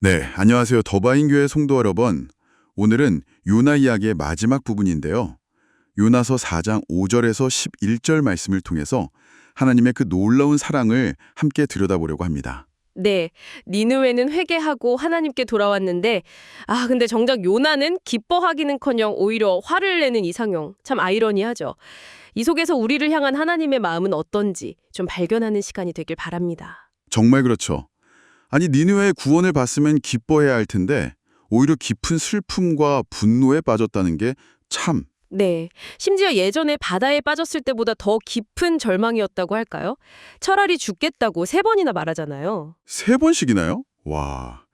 네, 안녕하세요. 더바인교회 성도 여러분. 오늘은 요나 이야기의 마지막 부분인데요. 요나서 4장 5절에서 11절 말씀을 통해서 하나님의 그 놀라운 사랑을 함께 들여다보려고 합니다. 네, 니느웨는 회개하고 하나님께 돌아왔는데 아, 근데 정작 요나는 기뻐하기는커녕 오히려 화를 내는 이상형. 참 아이러니하죠. 이 속에서 우리를 향한 하나님의 마음은 어떤지 좀 발견하는 시간이 되길 바랍니다. 정말 그렇죠. 아니, 니느웨의 구원을 받으면 기뻐해야 할 텐데 오히려 깊은 슬픔과 분노에 빠졌다는 게 참 네, 심지어 예전에 바다에 빠졌을 때보다 더 깊은 절망이었다고 할까요? 차라리 죽겠다고 세 번이나 말하잖아요. 세 번씩이나요? 와,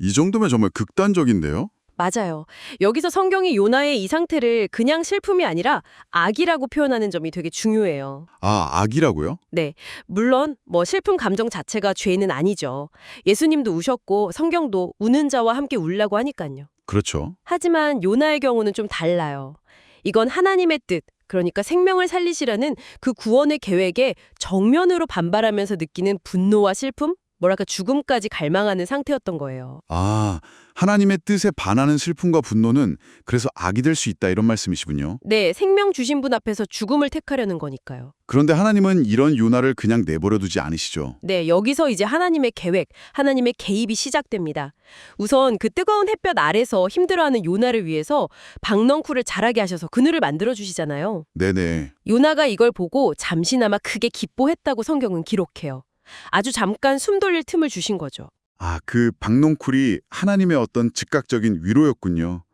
이 정도면 정말 극단적인데요? 맞아요. 여기서 성경이 요나의 이 상태를 그냥 슬픔이 아니라 악이라고 표현하는 점이 되게 중요해요. 아, 악이라고요? 네. 물론 뭐 슬픈 감정 자체가 죄는 아니죠. 예수님도 우셨고 성경도 우는 자와 함께 울라고 하니까요. 그렇죠. 하지만 요나의 경우는 좀 달라요. 이건 하나님의 뜻, 그러니까 생명을 살리시라는 그 구원의 계획에 정면으로 반발하면서 느끼는 분노와 슬픔, 뭐랄까 죽음까지 갈망하는 상태였던 거예요. 아, 하나님의 뜻에 반하는 슬픔과 분노는 그래서 악이 될 수 있다 이런 말씀이시군요. 네, 생명 주신 분 앞에서 죽음을 택하려는 거니까요. 그런데 하나님은 이런 요나를 그냥 내버려 두지 않으시죠. 네, 여기서 이제 하나님의 계획, 하나님의 개입이 시작됩니다. 우선 그 뜨거운 햇볕 아래서 힘들어하는 요나를 위해서 박넝쿨을 자라게 하셔서 그늘을 만들어 주시잖아요. 네네. 요나가 이걸 보고 잠시나마 크게 기뻐했다고 성경은 기록해요. 아주 잠깐 숨 돌릴 틈을 주신 거죠. 아, 그 박농쿨이 하나님의 어떤 즉각적인 위로였군요.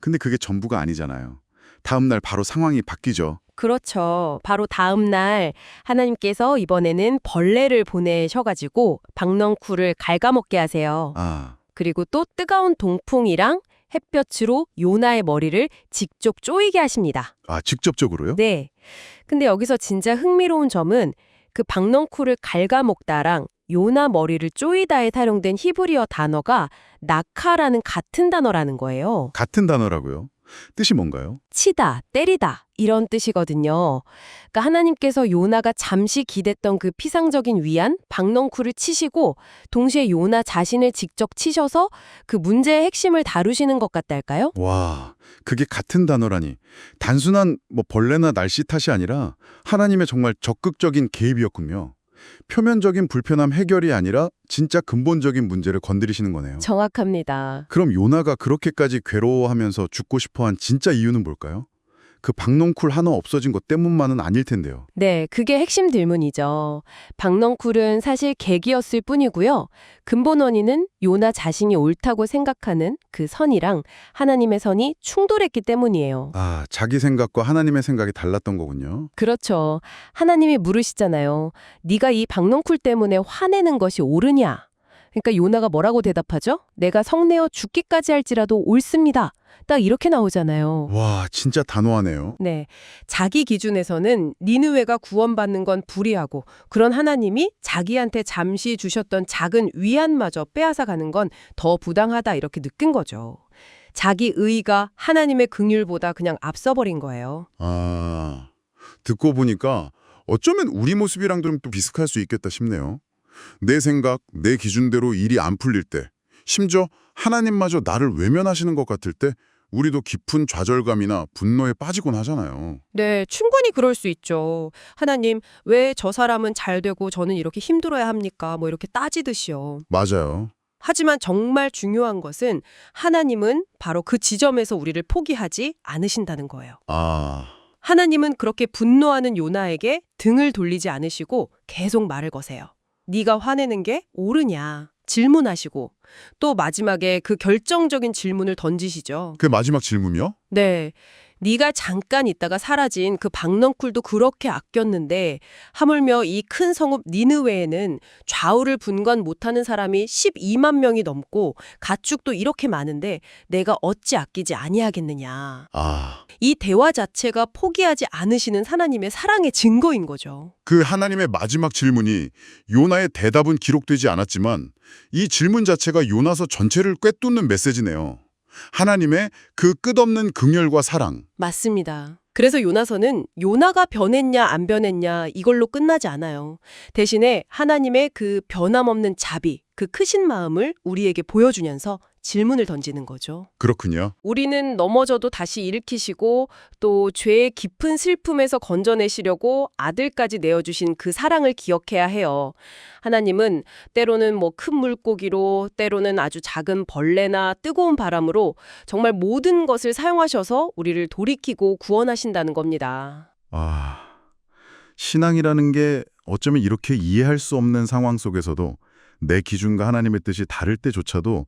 근데 그게 전부가 아니잖아요. 다음 날 바로 상황이 바뀌죠. 그렇죠. 바로 다음 날 하나님께서 이번에는 벌레를 보내셔가지고 박넝쿨을 갉아먹게 하세요. 아, 그리고 또 뜨거운 동풍이랑 햇볕으로 요나의 머리를 직접 쪼이게 하십니다. 아 직접적으로요? 네. 근데 여기서 진짜 흥미로운 점은 그 박넝쿨을 갉아먹다랑 요나 머리를 쪼이다에 사용된 히브리어 단어가 나카라는 같은 단어라는 거예요. 같은 단어라고요. 뜻이 뭔가요? 치다, 때리다 이런 뜻이거든요. 그러니까 하나님께서 요나가 잠시 기댔던 그 피상적인 위안, 박넝쿨을 치시고 동시에 요나 자신을 직접 치셔서 그 문제의 핵심을 다루시는 것 같달까요? 와, 그게 같은 단어라니. 단순한 뭐 벌레나 날씨 탓이 아니라 하나님의 정말 적극적인 개입이었군요. 표면적인 불편함 해결이 아니라 진짜 근본적인 문제를 건드리시는 거네요. 정확합니다. 그럼 요나가 그렇게까지 괴로워하면서 죽고 싶어한 진짜 이유는 뭘까요? 그 박농쿨 하나 없어진 것 때문만은 아닐 텐데요. 네, 그게 핵심 질문이죠. 박넝쿨은 사실 계기였을 뿐이고요. 근본 원인은 요나 자신이 옳다고 생각하는 그 선이랑 하나님의 선이 충돌했기 때문이에요. 아, 자기 생각과 하나님의 생각이 달랐던 거군요. 그렇죠. 하나님이 물으시잖아요. 네가 이 박넝쿨 때문에 화내는 것이 옳으냐? 그러니까 요나가 뭐라고 대답하죠? 내가 성내어 죽기까지 할지라도 옳습니다. 딱 이렇게 나오잖아요. 와, 진짜 단호하네요. 네. 자기 기준에서는 니느웨가 구원받는 건 불의하고 그런 하나님이 자기한테 잠시 주셨던 작은 위안마저 빼앗아 가는 건 더 부당하다 이렇게 느낀 거죠. 자기 의가 하나님의 긍휼보다 그냥 앞서버린 거예요. 아, 듣고 보니까 어쩌면 우리 모습이랑 좀 또 비슷할 수 있겠다 싶네요. 내 생각, 내 기준대로 일이 안 풀릴 때, 심지어 하나님마저 나를 외면하시는 것 같을 때 우리도 깊은 좌절감이나 분노에 빠지곤 하잖아요. 네, 충분히 그럴 수 있죠. 하나님, 왜 저 사람은 잘 되고 저는 이렇게 힘들어야 합니까? 뭐 이렇게 따지듯이요. 맞아요. 하지만 정말 중요한 것은 하나님은 바로 그 지점에서 우리를 포기하지 않으신다는 거예요. 아, 하나님은 그렇게 분노하는 요나에게 등을 돌리지 않으시고 계속 말을 거세요. 네가 화내는 게 옳으냐 질문하시고 또 마지막에 그 결정적인 질문을 던지시죠. 그 마지막 질문이요? 네. 네가 잠깐 있다가 사라진 그 박넝쿨도 그렇게 아꼈는데 하물며 이 큰 성읍 니느웨에는 좌우를 분간 못하는 사람이 12만 명이 넘고 가축도 이렇게 많은데 내가 어찌 아끼지 아니하겠느냐. 아, 이 대화 자체가 포기하지 않으시는 하나님의 사랑의 증거인 거죠. 그 하나님의 마지막 질문이 요나의 대답은 기록되지 않았지만 이 질문 자체가 요나서 전체를 꿰뚫는 메시지네요. 하나님의 그 끝없는 긍휼과 사랑. 맞습니다. 그래서 요나서는 요나가 변했냐 안 변했냐 이걸로 끝나지 않아요. 대신에 하나님의 그 변함없는 자비, 그 크신 마음을 우리에게 보여주면서 질문을 던지는 거죠. 그렇군요. 우리는 넘어져도 다시 일으키시고 또 죄의 깊은 슬픔에서 건져내시려고 아들까지 내어주신 그 사랑을 기억해야 해요. 하나님은 때로는 뭐 큰 물고기로 때로는 아주 작은 벌레나 뜨거운 바람으로 정말 모든 것을 사용하셔서 우리를 돌이키고 구원하신다는 겁니다. 아, 신앙이라는 게 어쩌면 이렇게 이해할 수 없는 상황 속에서도 내 기준과 하나님의 뜻이 다를 때조차도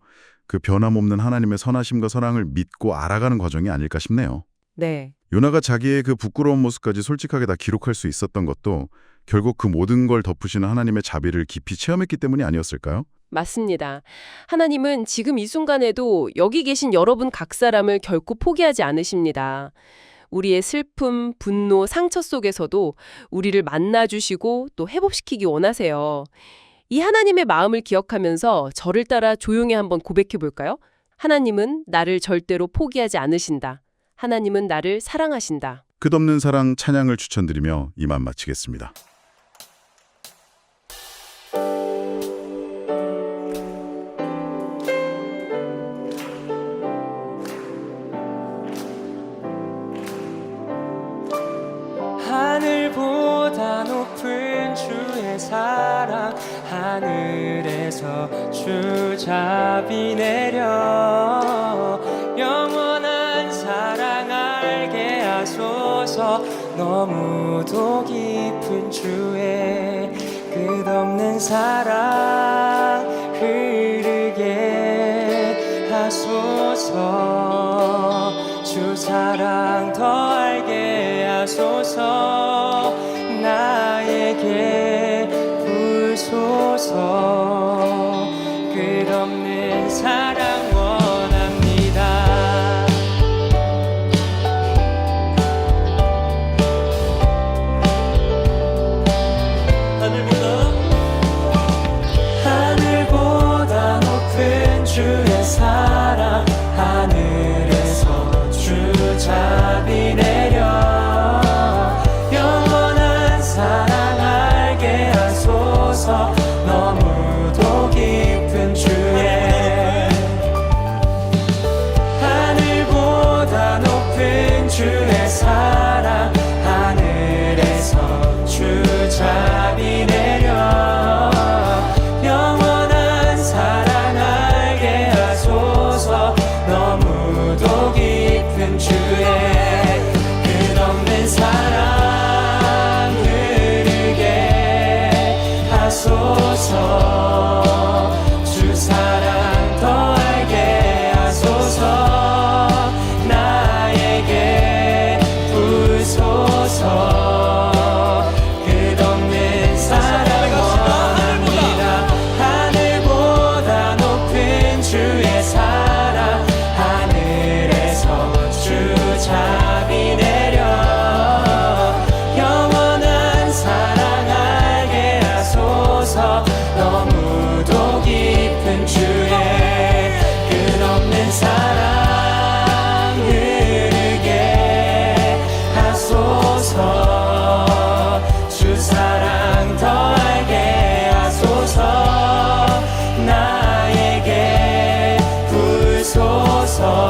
그 변함없는 하나님의 선하심과 사랑을 믿고 알아가는 과정이 아닐까 싶네요. 네. 요나가 자기의 그 부끄러운 모습까지 솔직하게 다 기록할 수 있었던 것도 결국 그 모든 걸 덮으시는 하나님의 자비를 깊이 체험했기 때문이 아니었을까요? 맞습니다. 하나님은 지금 이 순간에도 여기 계신 여러분 각 사람을 결코 포기하지 않으십니다. 우리의 슬픔, 분노, 상처 속에서도 우리를 만나주시고 또 회복시키기 원하세요. 이 하나님의 마음을 기억하면서 저를 따라 조용히 한번 고백해 볼까요? 하나님은 나를 절대로 포기하지 않으신다. 하나님은 나를 사랑하신다. 끝없는 사랑 찬양을 추천드리며 이만 마치겠습니다. 비 내려 영원한 사랑 알게 하소서. 너무도 깊은 주의 끝없는 사랑 흐르게 하소서. 주 사랑 더 알게 하소서 끝없 부소서